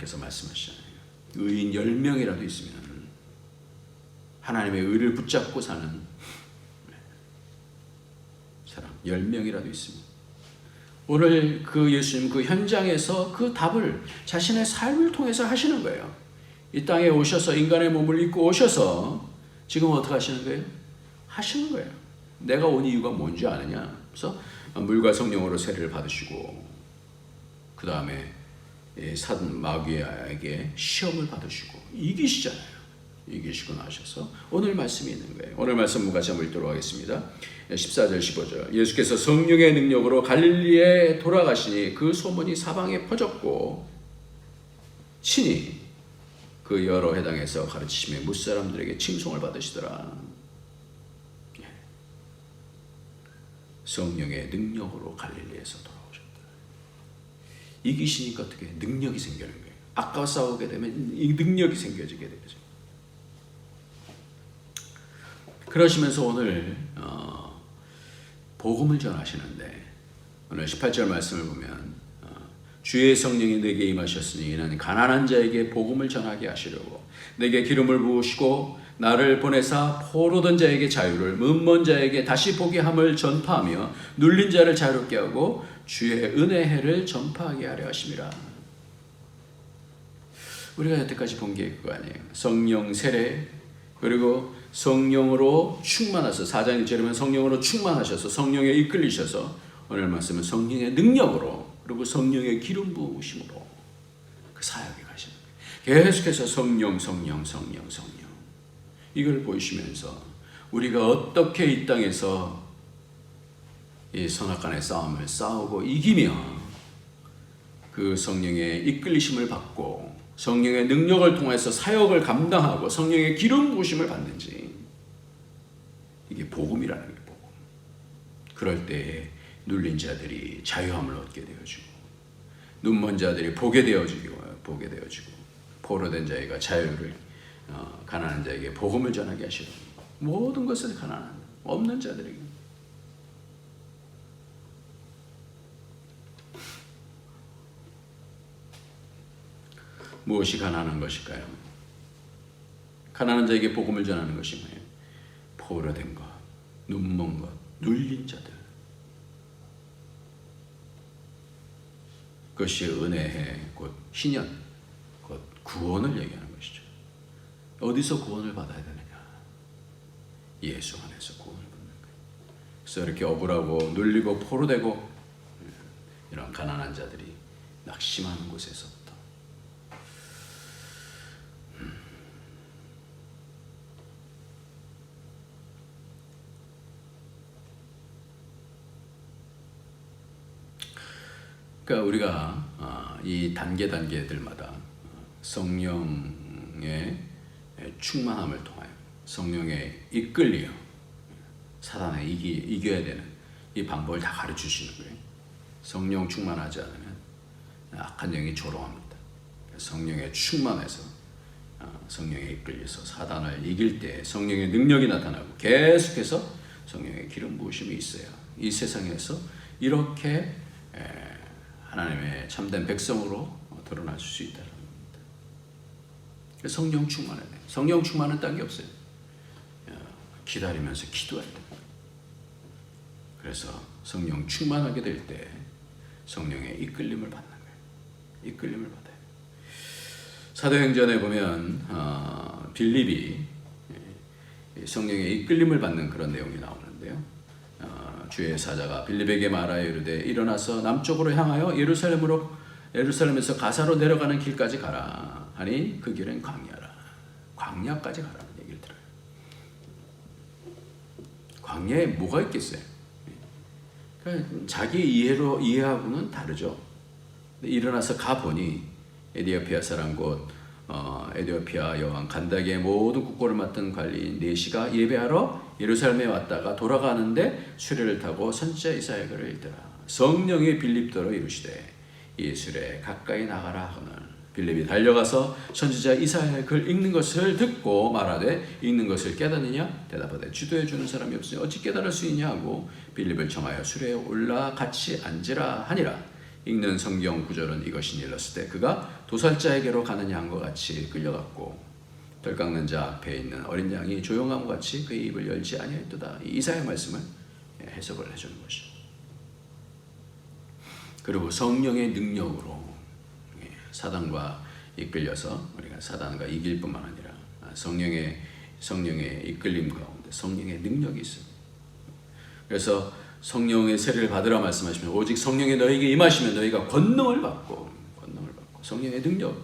하나님께서 말씀하시잖아요. 의인 10명이라도 있으면 하나님의 의를 붙잡고 사는 사람 10명이라도 있으면 오늘 그 예수님 그 현장에서 그 답을 자신의 삶을 통해서 하시는 거예요. 이 땅에 오셔서 인간의 몸을 입고 오셔서 지금 어떻게 하시는 거예요? 하시는 거예요. 내가 온 이유가 뭔지 아느냐? 그래서 물과 성령으로 세례를 받으시고 그 다음에 사든 마귀에게 시험을 받으시고 이기시잖아요. 이기시고 나셔서 오늘 말씀이 있는 거예요. 오늘 말씀 같이 한번 읽도록 하겠습니다. 14절 15절 예수께서 성령의 능력으로 갈릴리에 돌아가시니 그 소문이 사방에 퍼졌고 친히 그 여러 해당에서 가르치심에 무사람들에게 칭송을 받으시더라. 예. 성령의 능력으로 갈릴리에서 돌아오셨다. 이기시니까 어떻게 능력이 생기는 거예요. 아까 싸우게 되면 이 능력이 생겨지게 되죠. 그러시면서 오늘 어, 복음을 전하시는데 오늘 18절 말씀을 보면 어, 주의 성령이 내게 임하셨으니 이는 가난한 자에게 복음을 전하게 하시려고 내게 기름을 부으시고 나를 보내사 포로던 자에게 자유를 문먼 자에게 다시 보게 함을 전파하며 눌린 자를 자유롭게 하고 주의 은혜 해를 전파하게 하려 하심이라. 우리가 여태까지 본 게 그거 아니에요. 성령 세례 그리고 성령으로 충만하셔서 사장 1절이면 성령으로 충만하셔서 성령에 이끌리셔서 오늘 말씀은 성령의 능력으로 그리고 성령의 기름 부으심으로 그 사역에 가시는 거예요. 계속해서 성령 성령 성령 성령 이걸 보시면서 우리가 어떻게 이 땅에서 이 선악간의 싸움을 싸우고 이기며 그 성령의 이끌리심을 받고 성령의 능력을 통해서 사역을 감당하고 성령의 기름 부으심을 받는지 이게 복음이라는 게 복음. 그럴 때 눌린 자들이 자유함을 얻게 되어지고 눈먼 자들이 보게 되어지고 보게 되어지고 포로된 자가 자유를 어, 가난한 자에게 복음을 전하게 하시는 모든 것을 가난한 없는 자들에게 무엇이 가난한 것일까요? 가난한 자에게 복음을 전하는 것이 뭐예요? 포로된 것, 눈먼 것, 눌린 자들. 그것이 은혜의 곧 희년, 곧 구원을 얘기하는 것이죠. 어디서 구원을 받아야 되느냐? 예수 안에서 구원을 받는 거예요. 그래서 이렇게 억울하고 눌리고 포로되고 이런 가난한 자들이 낙심하는 곳에서부터 그러니까 우리가 아, 이 단계 단계들마다 성령의 충만함을 통하여 성령의 이끌리어 사단에 이기, 이겨야 되는 이 방법을 다 가르쳐 주시는 거예요. 성령 충만하지 않으면 악한 영이 조롱합니다. 성령에 충만해서 아, 성령에 이끌려서 사단을 이길 때 성령의 능력이 나타나고 계속해서 성령의 기름 부으심이 있어요. 이 세상에서 이렇게 하나님의 참된 백성으로 드러날 수 있다는 겁니다. 성령 충만해야 돼. 성령 충만은 딴게 없어요. 기다리면서 기도해야 돼. 그래서 성령 충만하게 될 때 성령의 이끌림을 받는 거예요. 이끌림을 받아요. 사도행전에 보면 어, 빌립이 성령의 이끌림을 받는 그런 내용이 나오는데요. 주의 사자가 빌립에게 말하여 이르되 일어나서 남쪽으로 향하여 예루살렘으로 예루살렘에서 가사로 내려가는 길까지 가라 하니 그 길은 광야라 광야까지 가라는 얘기를 들어요. 광야에 뭐가 있겠어요? 그러니까 자기 이해로 이해하고는 다르죠. 일어나서 가 보니 에디오피아 사람 곧 어, 에디오피아 여왕 간다기의 모든 국고를 맡은 관리인 네시가 예배하러 예루살렘에 왔다가 돌아가는데 수레를 타고 선지자 이사야를 읽더라. 성령의 빌립더러 이르시되 이 수레 가까이 나가라 하거늘. 빌립이 달려가서 선지자 이사야의 글 읽는 것을 듣고 말하되 읽는 것을 깨닫느냐? 대답하되 주도해 주는 사람이 없으니 어찌 깨달을 수 있냐 하고. 빌립을 청하여 수레에 올라 같이 앉으라 하니라 읽는 성경 구절은 이것이 일렀을 때 그가 도살자에게로 가는 양과 같이 끌려갔고 덜 깎는 자 앞에 있는 어린 양이 조용함과 같이 그의 입을 열지 아니하였도다. 이 이사의 말씀을 해석을 해주는 것이죠. 그리고 성령의 능력으로 예, 사단과 이끌려서 우리가 사단과 이길 뿐만 아니라 성령의 성령의 이끌림 가운데 성령의 능력이 있어요. 그래서 성령의 세례를 받으라 말씀하시면 오직 성령의 너에게 임하시면 너희가 권능을 받고 권능을 받고 성령의 능력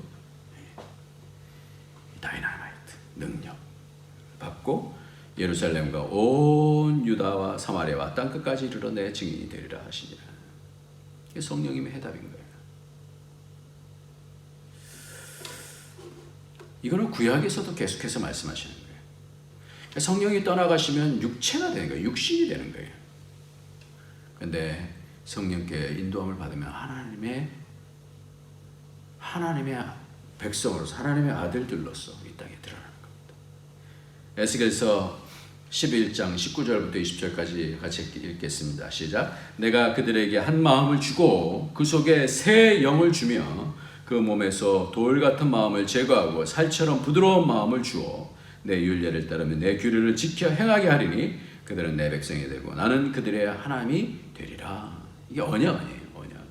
다이나마이트 능력 받고 예루살렘과 온 유다와 사마리아와 땅 끝까지 이르러 내 증인이 되리라 하시니라. 이게 성령님의 해답인 거예요. 이거는 구약에서도 계속해서 말씀하시는 거예요. 성령이 떠나가시면 육체가 되는 거예요. 육신이 되는 거예요. 근데 성령께 인도함을 받으면 하나님의 하나님의 백성으로서 하나님의 아들들로서 이 땅에 드러나는 겁니다. 에스겔서 11장 19절부터 20절까지 같이 읽겠습니다. 시작. 내가 그들에게 한 마음을 주고 그 속에 새 영을 주며 그 몸에서 돌 같은 마음을 제거하고 살처럼 부드러운 마음을 주어 내 윤례를 따르며 내 규례를 지켜 행하게 하리니 그들은 내 백성이 되고 나는 그들의 하나님이 되리라. 이게 언약 아니에요. 언약.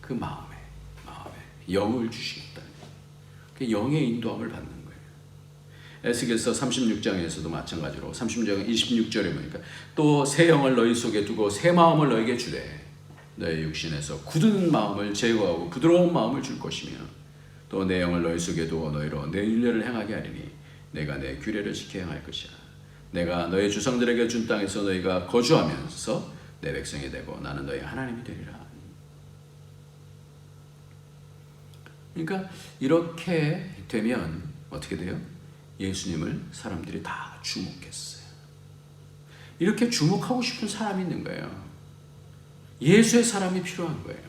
그 마음에 마음에 영을 주시겠다. 그 영의 인도함을 받는 거예요. 에스겔서 36장에서도 마찬가지로 36장 26절에 보니까 또 새 영을 너희 속에 두고 새 마음을 너에게 주되 너의 육신에서 굳은 마음을 제거하고 부드러운 마음을 줄 것이며 또 내 영을 너희 속에 두어 너희로 내 윤례를 행하게 하리니 내가 내 규례를 지켜 행할 것이야. 내가 너희 주상들에게 준 땅에서 너희가 거주하면서 내 백성이 되고 나는 너희 하나님이 되리라. 그러니까 이렇게 되면 어떻게 돼요? 예수님을 사람들이 다 주목했어요. 이렇게 주목하고 싶은 사람이 있는 거예요. 예수의 사람이 필요한 거예요.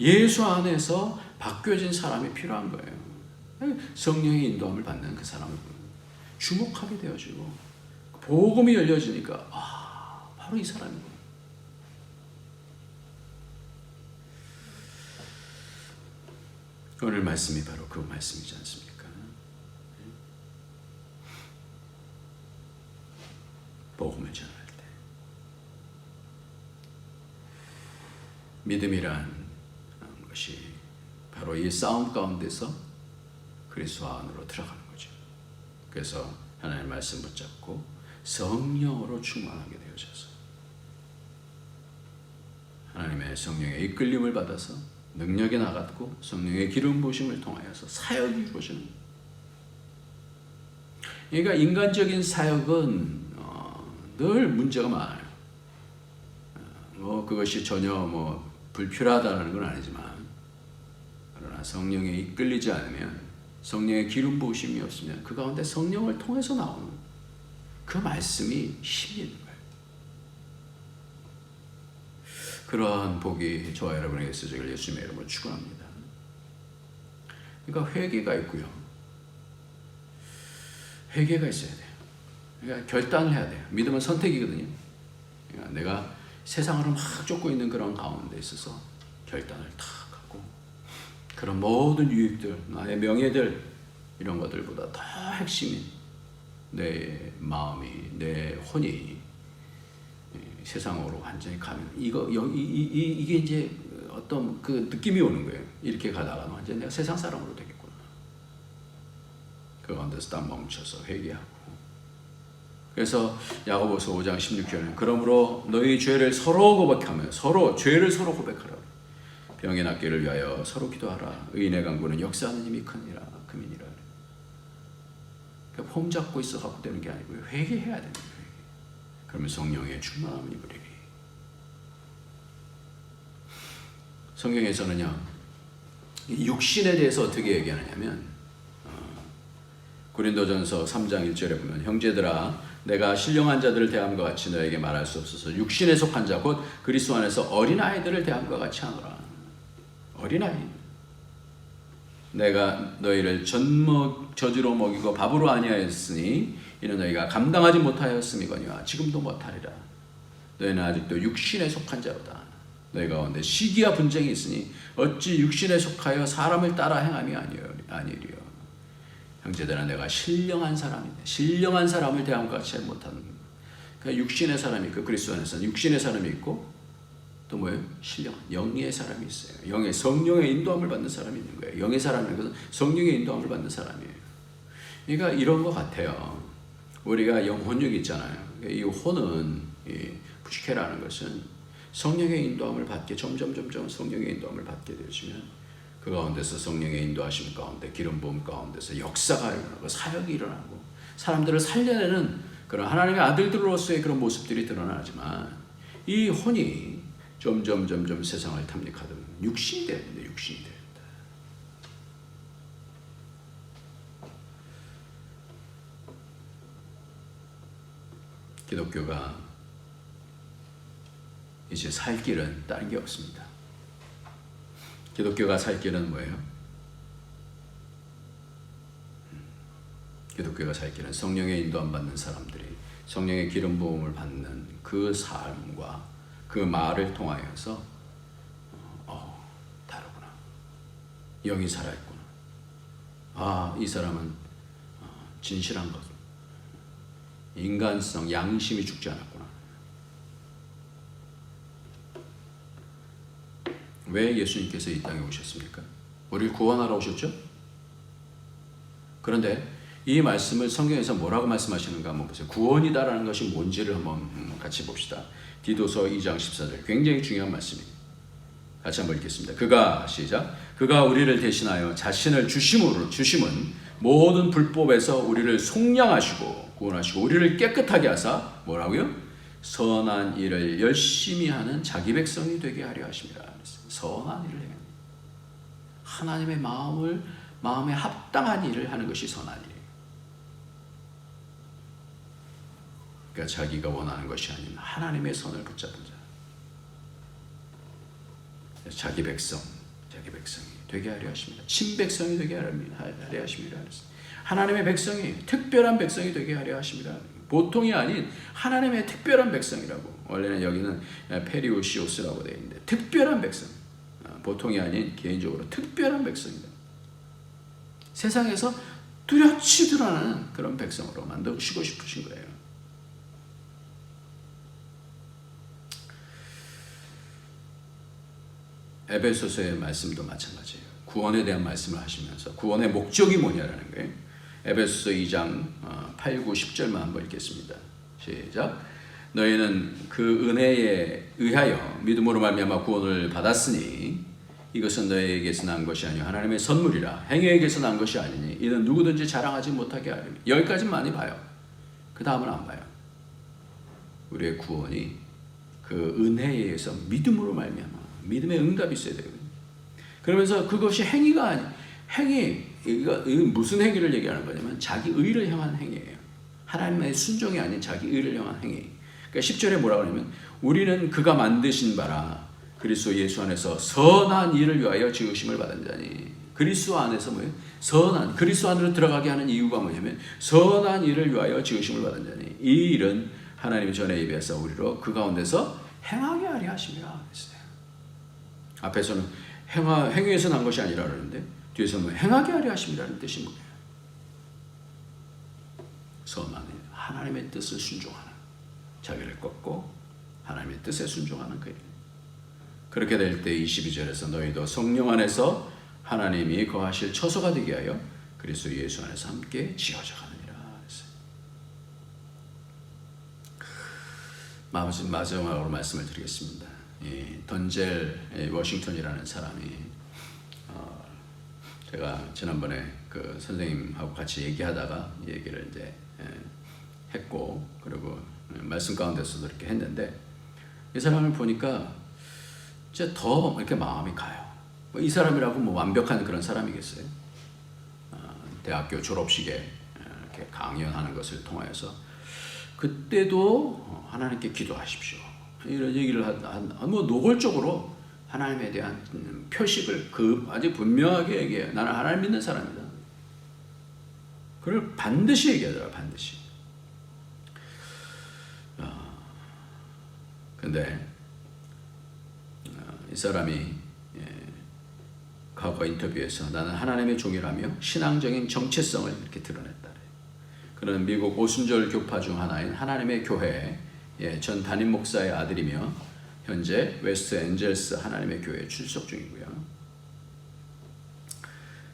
예수 안에서 바뀌어진 사람이 필요한 거예요. 성령의 인도함을 받는 그 사람을 주목하게 되어지고 복음이 열려지니까 아 바로 이 사람이구나. 오늘 말씀이 바로 그 말씀이지 않습니까? 복음을 전할 때 믿음이란 것이 바로 이 싸움 가운데서 그리스도 안으로 거죠. 그래서 하나님의 말씀 붙잡고 성령으로 충만하게 되어져서 하나님의 성령의 이끌림을 받아서 능력에 나갔고 성령의 기름 부심을 통하여서 사역이 이루어지는 그러니까 인간적인 사역은 어, 늘 문제가 많아요. 어, 뭐 그것이 전혀 뭐 불필요하다는 건 아니지만 그러나 성령에 이끌리지 않으면 성령의 기름 부심이 없으면 그 가운데 성령을 통해서 나오는 그 말씀이 힘이 있는 거예요. 그러한 복이 저와 여러분에게 있으시길 예수님의 이름으로 축원합니다. 그러니까 회개가 있고요. 회개가 있어야 돼요. 그러니까 결단을 해야 돼요. 믿음은 선택이거든요. 그러니까 내가 세상으로 막 쫓고 있는 그런 가운데 있어서 결단을 탁 그런 모든 유익들, 나의 명예들 이런 것들보다 더 핵심인 내 마음이, 내 혼이 세상으로 완전히 가면 이거 여기 이, 이, 이게 이제 어떤 그 느낌이 오는 거예요. 이렇게 가다가 완전 내가 세상 사람으로 되겠구나. 그 가운데서 딱 멈춰서 회개하고. 그래서 야고보서 5장 16절은 그러므로 너희 죄를 서로 고백하며 서로 죄를 서로 고백하라. 병이 낫기를 위하여 서로 기도하라. 의인의 강구는 역사하는 힘이 크니라 금이니라. 그러니까 폼 잡고 있어 갖고 되는 게 아니고요. 회개해야 되는 거예요. 그러면 성령의 충만함을 입으리니. 성경에서는요, 육신에 대해서 어떻게 얘기하느냐면, 어, 고린도전서 3장 1절에 보면, 형제들아, 내가 신령한 자들을 대함과 같이 너에게 말할 수 없어서 육신에 속한 자, 곧 그리스도 안에서 어린 아이들을 대함과 같이 하노라. 어린아이. 내가 너희를 젖먹, 저주로 먹이고 밥으로 아니하였으니 이는 너희가 감당하지 못하였음이거니와 지금도 못하리라. 너희는 아직도 육신에 속한 자로다. 너희 가운데 시기와 분쟁이 있으니 어찌 육신에 속하여 사람을 따라 행함이 아니리요. 형제들아 내가 신령한 사람인데 신령한 사람을 대함과 같이 못하는 그 육신의 사람이 있고 그리스도 안에서 육신의 사람이 있고 또 뭐예요? 신령한 영의 사람이 있어요. 영의 성령의 인도함을 받는 사람이 있는 거예요. 영의 사람인 것은 성령의 인도함을 받는 사람이에요. 그러니까 이런 것 같아요. 우리가 영혼력 있잖아요. 이 혼은 이 부시케라는 것은 성령의 인도함을 받게 점점 점점 성령의 인도함을 받게 되어지면 그 가운데서 성령의 인도하심 가운데 기름 부음 가운데서 역사가 일어나고 사역이 일어나고 사람들을 살려내는 그런 하나님의 아들들로서의 그런 모습들이 드러나지만 이 혼이 점점 점점 세상을 탐닉하던 육신이 되는데 육신이 된다. 기독교가 이제 살 길은 다른 게 없습니다. 기독교가 살 길은 뭐예요? 음, 기독교가 살 길은 성령의 인도함 받는 사람들이 성령의 기름 부음을 받는 그 삶과 그 말을 통하여서 어, 다르구나. 영이 살아있구나. 아, 이 사람은 어, 진실한 것. 인간성, 양심이 죽지 않았구나. 왜 예수님께서 이 땅에 오셨습니까? 우리를 구원하러 오셨죠? 그런데 이 말씀을 성경에서 뭐라고 말씀하시는가 한번 보세요. 구원이다라는 것이 뭔지를 한번 같이 봅시다. 디도서 2장 14절. 굉장히 중요한 말씀입니다. 같이 한번 읽겠습니다. 그가 시작. 그가 우리를 대신하여 자신을 주심으로 주심은 모든 불법에서 우리를 속량하시고 구원하시고 우리를 깨끗하게 하사 뭐라고요? 선한 일을 열심히 하는 자기 백성이 되게 하려 하십니다. 선한 일을 해요. 하나님의 마음을 마음에 합당한 일을 하는 것이 선한 일이에요. 그러니까 자기가 원하는 것이 아닌 하나님의 선을 붙잡은 자. 자기 백성, 자기 백성이 되게 하려 하십니다. 친백성이 되게 하려 하십니다. 하나님의 백성이 특별한 백성이 되게 하려 하십니다. 보통이 아닌 하나님의 특별한 백성이라고. 원래는 여기는 페리오시오스라고 되어 있는데 특별한 백성. 보통이 아닌 개인적으로 특별한 백성이다. 세상에서 뚜렷이 드러나는 그런 백성으로 만드시고 싶으신 거예요. 에베소서의 말씀도 마찬가지예요. 구원에 대한 말씀을 하시면서 구원의 목적이 뭐냐라는 거예요. 에베소서 2장 8, 9, 10절만 한번 읽겠습니다. 시작. 너희는 그 은혜에 의하여 믿음으로 말미암아 구원을 받았으니 이것은 너희에게서 난 것이 아니요 하나님의 선물이라 행위에게서 난 것이 아니니 이는 누구든지 자랑하지 못하게 하리니 여기까지 많이 봐요. 그 다음은 안 봐요. 우리의 구원이 그 은혜에 의해서 믿음으로 말미암아 믿음의 응답이 있어야 되거든요. 그러면서 그것이 행위가 아니 행위 이거, 무슨 행위를 얘기하는 거냐면 자기 의를 향한 행위예요. 하나님의 순종이 아닌 자기 의를 향한 행위. 그러니까 10절에 뭐라고 하냐면 우리는 그가 만드신 바라 그리스도 예수 안에서 선한 일을 위하여 지으심을 받은 자니 그리스도 안에서 뭐예요? 선한 그리스도 안으로 들어가게 하는 이유가 뭐냐면 선한 일을 위하여 지으심을 받은 자니 이 일은 하나님이 전에 예비하사 우리로 그 가운데서 행하게 하려 하심이라. 앞에서는 행하, 행위에서 난 것이 아니라 그러는데 뒤에서는 행하게 하려 하심이라는 뜻이 뭐예요? 선한 일, 하나님의 뜻을 순종하는 자기를 꺾고 하나님의 뜻에 순종하는 그 일. 그렇게 될 때 22절에서 너희도 성령 안에서 하나님이 거하실 처소가 되게 하여 그리스도 예수 안에서 함께 지어져 가느니라 했어요. 마지막으로 말씀을 드리겠습니다. 이 던젤 워싱턴이라는 사람이 어, 제가 지난번에 그 선생님하고 같이 얘기하다가 얘기를 이제 했고 그리고 말씀 가운데서도 이렇게 했는데 이 사람을 보니까 이제 더 이렇게 마음이 가요. 뭐 이 사람이라고 뭐 완벽한 그런 사람이겠어요? 어, 대학교 졸업식에 이렇게 강연하는 것을 통하여서 그때도 하나님께 기도하십시오. 이런 얘기를 한뭐 노골적으로 하나님에 대한 표식을 그 아주 분명하게 얘기해요. 나는 하나님 믿는 사람이다. 그걸 반드시 얘기하더라 반드시. 근데 어, 이 사람이 예, 과거 인터뷰에서 나는 하나님의 종이라며 신앙적인 정체성을 이렇게 드러냈다. 그는 미국 오순절 교파 중 하나인 하나님의 교회 예, 전 담임 목사의 아들이며 현재 웨스트 엔젤스 하나님의 교회에 출석 중이고요.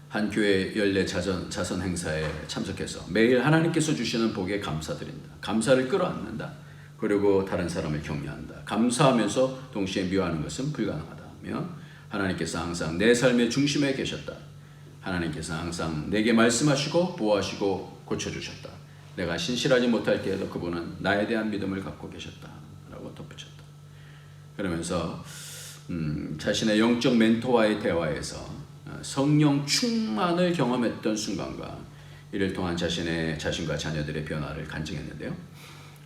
한 교회 연례 자선, 자선 행사에 참석해서 매일 하나님께서 주시는 복에 감사드린다. 감사를 끌어안는다. 그리고 다른 사람을 격려한다. 감사하면서 동시에 미워하는 것은 불가능하다며 하나님께서 항상 내 삶의 중심에 계셨다. 하나님께서 항상 내게 말씀하시고 보호하시고 고쳐주셨다. 내가 신실하지 못할 때에도 그분은 나에 대한 믿음을 갖고 계셨다. 라고 덧붙였다. 그러면서 음, 자신의 영적 멘토와의 대화에서 어, 성령 충만을 경험했던 순간과 이를 통한 자신의 자신과 자녀들의 변화를 간증했는데요.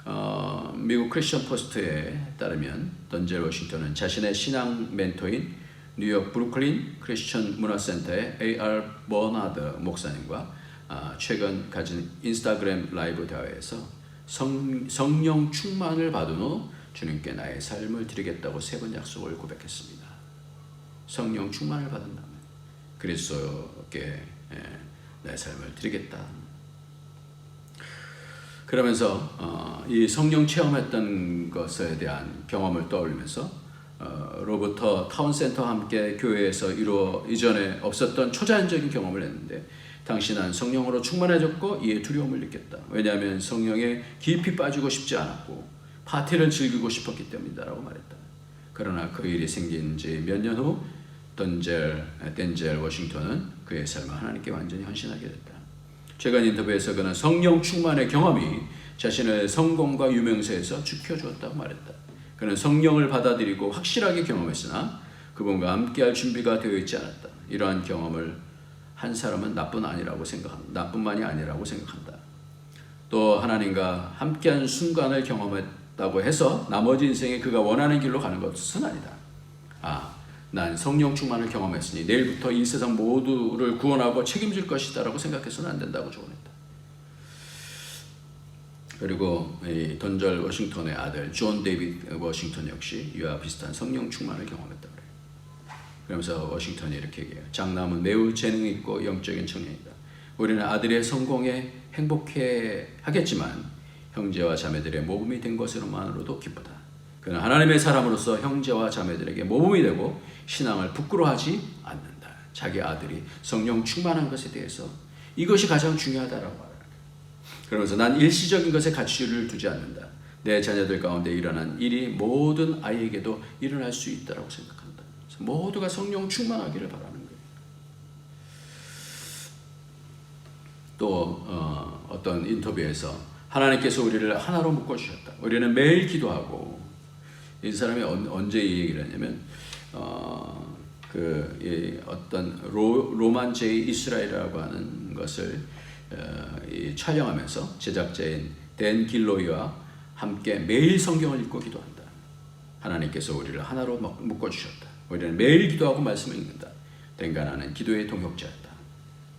어, 미국 크리스천 포스트에 따르면 던젤 워싱턴은 자신의 신앙 멘토인 뉴욕 브루클린 크리스천 문화센터의 A.R. 버나드 목사님과 아, 최근 가진 인스타그램 라이브 대화에서 성, 성령 충만을 받은 후 주님께 나의 삶을 드리겠다고 세 번 약속을 고백했습니다. 성령 충만을 받은 다음에 그리스도께 예, 내 삶을 드리겠다. 그러면서 어, 이 성령 체험했던 것에 대한 경험을 떠올리면서 어, 로버터 타운센터와 함께 교회에서 이루어 이전에 없었던 초자연적인 경험을 했는데 당신은 성령으로 충만해졌고 이에 두려움을 느꼈다. 왜냐하면 성령에 깊이 빠지고 싶지 않았고 파티를 즐기고 싶었기 때문이다라고 말했다. 그러나 그 일이 생긴 지 몇 년 후 던젤 덴젤 워싱턴은 그의 삶을 하나님께 완전히 헌신하게 됐다. 최근 인터뷰에서 그는 성령 충만의 경험이 자신의 성공과 유명세에서 지켜주었다고 말했다. 그는 성령을 받아들이고 확실하게 경험했으나 그분과 함께할 준비가 되어 있지 않았다. 이러한 경험을 한 사람은 나뿐 아니라고 생각한다. 나뿐만이 아니라고 생각한다. 또 하나님과 함께한 순간을 경험했다고 해서 나머지 인생에 그가 원하는 길로 가는 것은 아니다. 아, 난 성령 충만을 경험했으니 내일부터 이 세상 모두를 구원하고 책임질 것이다라고 생각해서는 안 된다고 조언했다. 그리고 이 던절 워싱턴의 아들 존 데이빗 워싱턴 역시 이와 비슷한 성령 충만을 경험했다 그러면서 워싱턴이 이렇게 얘기해요. 장남은 매우 재능 있고 영적인 청년이다. 우리는 아들의 성공에 행복해 하겠지만 형제와 자매들의 모범이 된 것으로만으로도 기쁘다. 그는 하나님의 사람으로서 형제와 자매들에게 모범이 되고 신앙을 부끄러워하지 않는다. 자기 아들이 성령 충만한 것에 대해서 이것이 가장 중요하다라고 말합니다. 그러면서 난 일시적인 것에 가치를 두지 않는다. 내 자녀들 가운데 일어난 일이 모든 아이에게도 일어날 수 있다라고 생각한다. 모두가 성령 충만하기를 바라는 거예요. 또 어, 어떤 인터뷰에서 하나님께서 우리를 하나로 묶어 주셨다. 우리는 매일 기도하고 이 사람이 언, 언제 이 얘기를 했냐면 어, 그 이, 어떤 로, 로만 제이 이스라엘이라고 하는 것을 어, 이, 촬영하면서 제작자인 댄 길로이와 함께 매일 성경을 읽고 기도한다. 하나님께서 우리를 하나로 묶어 주셨다. 우리는 매일 기도하고 말씀을 읽는다. 댕가나는 기도의 동역자였다.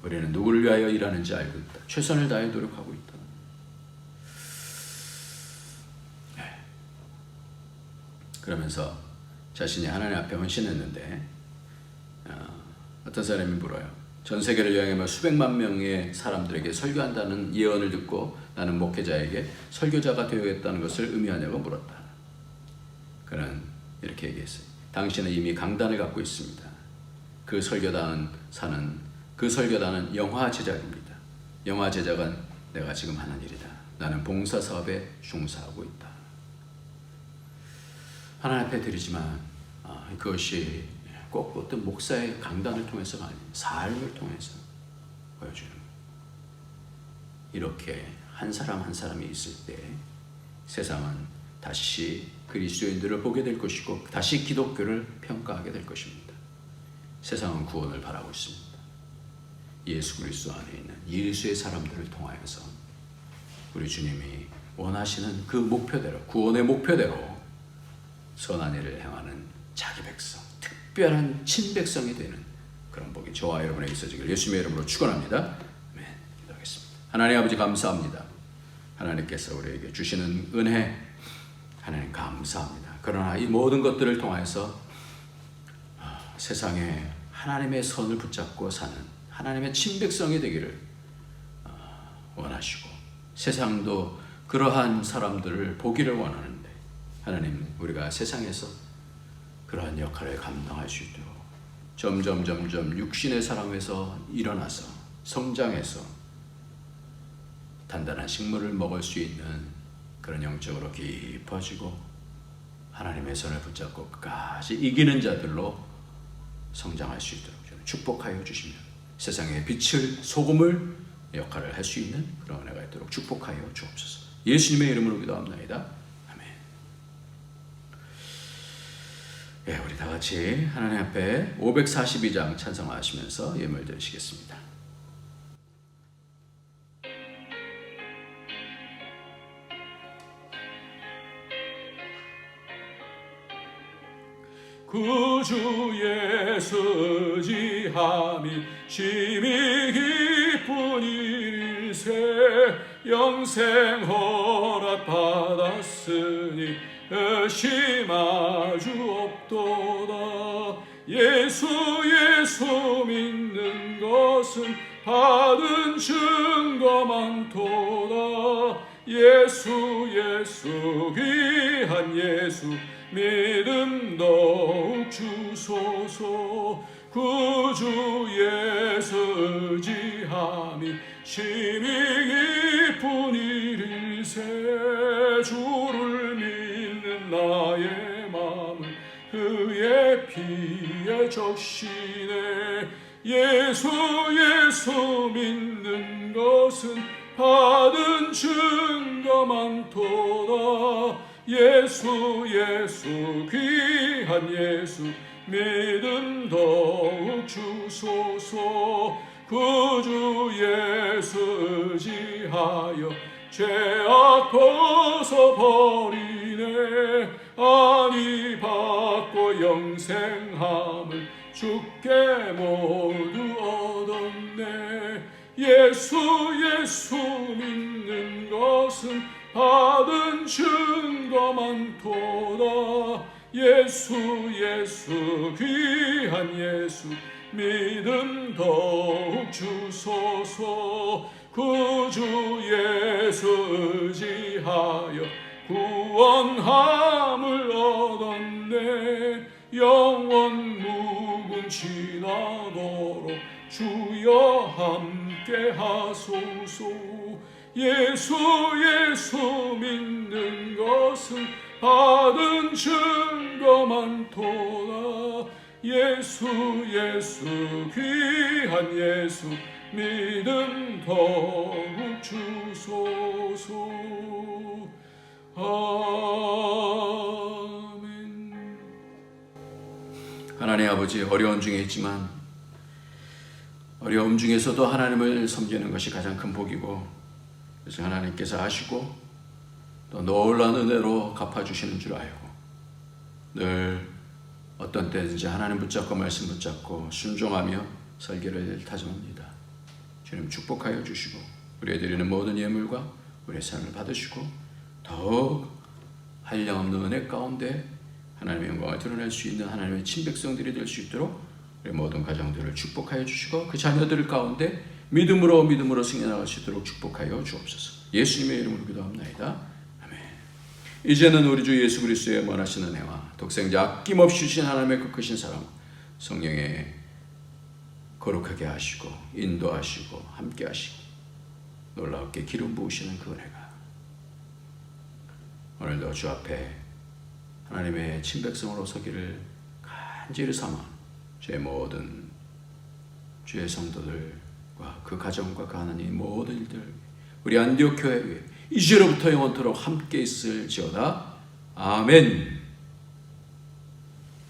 우리는 누구를 위하여 일하는지 알고 있다. 최선을 다해 노력하고 있다. 네. 그러면서 자신이 하나님 앞에 헌신했는데 어, 어떤 사람이 물어요. 전 세계를 여행하며 수백만 명의 사람들에게 설교한다는 예언을 듣고 나는 목회자에게 설교자가 되어야겠다는 것을 의미하냐고 물었다. 그는 이렇게 얘기했어요. 당신은 이미 강단을 갖고 있습니다. 그 설교단은 사는 그 설교단은 영화 제작입니다. 영화 제작은 내가 지금 하는 일이다. 나는 봉사 사업에 종사하고 있다. 하나님 앞에 드리지만 아, 그것이 꼭 어떤 목사의 강단을 통해서가 아닌 삶을 통해서 보여주는. 이렇게 한 사람 한 사람이 있을 때 세상은 다시 그리스도인들을 보게 될 것이고 다시 기독교를 평가하게 될 것입니다. 세상은 구원을 바라고 있습니다. 예수 그리스도 안에 있는 예수의 사람들을 통하여서 우리 주님이 원하시는 그 목표대로 구원의 목표대로 선한 일을 행하는 자기 백성, 특별한 친백성이 되는 그런 복이 저와 여러분에게 있어지길 예수님의 이름으로 축원합니다. 아멘. 기도하겠습니다. 하나님 아버지 감사합니다. 하나님께서 우리에게 주시는 은혜 하나님 감사합니다. 그러나 이 모든 것들을 통하여서 아, 세상에 하나님의 선을 붙잡고 사는 하나님의 친백성이 되기를 아, 원하시고 세상도 그러한 사람들을 보기를 원하는데 하나님 우리가 세상에서 그러한 역할을 감당할 수 있도록 점점 점점 육신의 사람에서 일어나서 성장해서 단단한 식물을 먹을 수 있는 그런 영적으로 깊어지고 하나님의 손을 붙잡고 끝까지 이기는 자들로 성장할 수 있도록 축복하여 주시며 세상의 빛을 소금을 역할을 할 수 있는 그런 은혜가 있도록 축복하여 주옵소서. 예수님의 이름으로 기도합나이다. 아멘. 예, 우리 다 같이 하나님 앞에 542장 찬성하시면서 예물 드리시겠습니다. 구주 예수 지함이 심히 기쁜 일일세 영생 허락 받았으니 의심아주 없도다. 예수 예수 믿는 것은 받은 증거 많도다 예수 예수 귀한 예수 믿음 더욱 주소서. 구주 예수 의지함이 심히 깊은 일일세. 주를 믿는 나의 마음을 그의 피에 적시네. 예수 예수 믿는 것은 받은 증거 많도다 예수 예수 귀한 예수 믿음 더욱 주소서. 구주 예수 의지하여 죄악 벗어 버리네. 아니 받고 영생함을 주께 모두 예수 예수 믿는 것은 받은 증거 많도다 예수 예수 귀한 예수 믿음 더욱 주소서. 구주 예수 의지하여 구원함을 얻었네. 영원 묵은 지나도록 주여 함 께 하소서. 예수 예수 믿는 것은 받은 증거 많도다 예수 예수 귀한 예수 믿음 더욱 주소서. 아멘. 하나님 아버지 어려운 중에 있지만 어려움 중에서도 하나님을 섬기는 것이 가장 큰 복이고 그래서 하나님께서 아시고 또 놀라운 은혜로 갚아주시는 줄 알고 늘 어떤 때든지 하나님 붙잡고 말씀 붙잡고 순종하며 설계를 다짐합니다. 주님 축복하여 주시고 우리의 드리는 모든 예물과 우리의 삶을 받으시고 더욱 한량없는 은혜 가운데 하나님의 영광을 드러낼 수 있는 하나님의 친백성들이 될 수 있도록 모든 가정들을 축복하여 주시고 그 자녀들 가운데 믿음으로 믿음으로 승리나갈 수 있도록 축복하여 주옵소서. 예수님의 이름으로 기도합나이다. 아멘. 이제는 우리 주 예수 그리스도의 원하시는 은혜와 독생자 아낌없이 주신 하나님의 그 크신 사랑 성령의 거룩하게 하시고 인도하시고 함께 하시고 놀랍게 기름 부으시는 그 은혜가 오늘도 주 앞에 하나님의 친백성으로 서기를 간절히 삼아 주의 모든 주의 성도들과 그 가정과 그 하나님 모든 일들 우리 안디옥 교회 이제로부터 영원토록 함께 있을지어다 아멘.